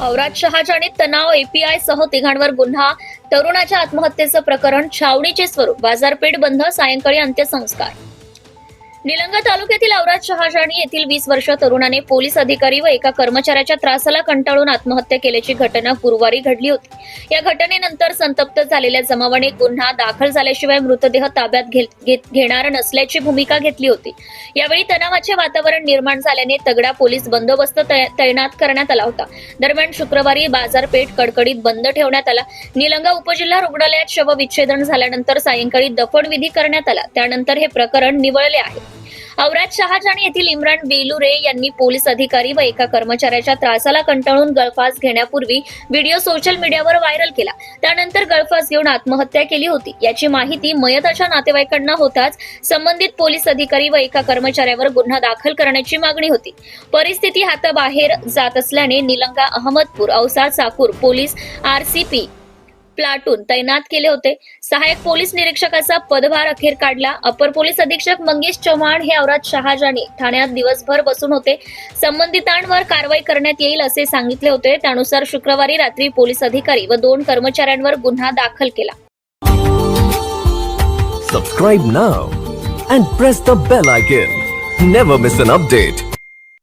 औराद शहाजाने तणाव एपीआय सह तिघांवर गुन्हा. तरुणाच्या आत्महत्येचं प्रकरण छावणीचे स्वरूप. बाजारपेठ बंद सायंकाळी अंत्यसंस्कार. निलंगा तालुक्यातील औराद शहाजाणी येथील वीस वर्ष तरुणाने पोलीस अधिकारी व एका कर्मचाऱ्याच्या त्रासाला कंटाळून आत्महत्या केल्याची घटना गुरुवारी घडली होती. या घटनेनंतर संतप्त झालेल्या जमावाने गुन्हा दाखल झाल्याशिवाय मृतदेह ताब्यात घेत- घेत- घेणार नसल्याची भूमिका घेतली होती. यावेळी तणावाचे वातावरण निर्माण झाल्याने तगडा पोलीस बंदोबस्त तै- तैनात करण्यात आला होता. दरम्यान शुक्रवारी बाजारपेठ कडकडीत बंद ठेवण्यात आला. निलंगा उपजिल्हा रुग्णालयात शवविच्छेदन झाल्यानंतर सायंकाळी दफनविधी करण्यात आला. त्यानंतर हे प्रकरण निवळले आहे. औराज शहाजान येथील इम्रान बेलुरे यांनी पोलीस अधिकारी व एका कर्मचाऱ्याच्या त्रासाला कंटाळून गळफास घेण्यापूर्वी व्हिडिओ सोशल मीडियावर व्हायरल केला. त्यानंतर गळफास घेऊन आत्महत्या केली होती. याची माहिती मयताच्या नातेवाईकांना होताच संबंधित पोलीस अधिकारी व एका कर्मचाऱ्यावर गुन्हा दाखल करण्याची मागणी होती. परिस्थिती हाताबाहेर जात असल्याने Nilanga Ahmadpur Ausa Chakur police RCP platoon तैनात केले होते. सहाय्यक पोलीस निरीक्षकाचा पदभार अखेर काढला. अपर पोलीस अधीक्षक मंगेश चव्हाण हे औराद शहाजानी ठाण्यात दिवसभर बसून होते. संबंधितांवर कारवाई करण्यात येईल असे सांगितले होते. त्यानुसार शुक्रवारी रात्री पोलीस अधिकारी व दोन कर्मचाऱ्यांवर गुन्हा दाखल केला. Subscribe now and press the bell icon never miss an update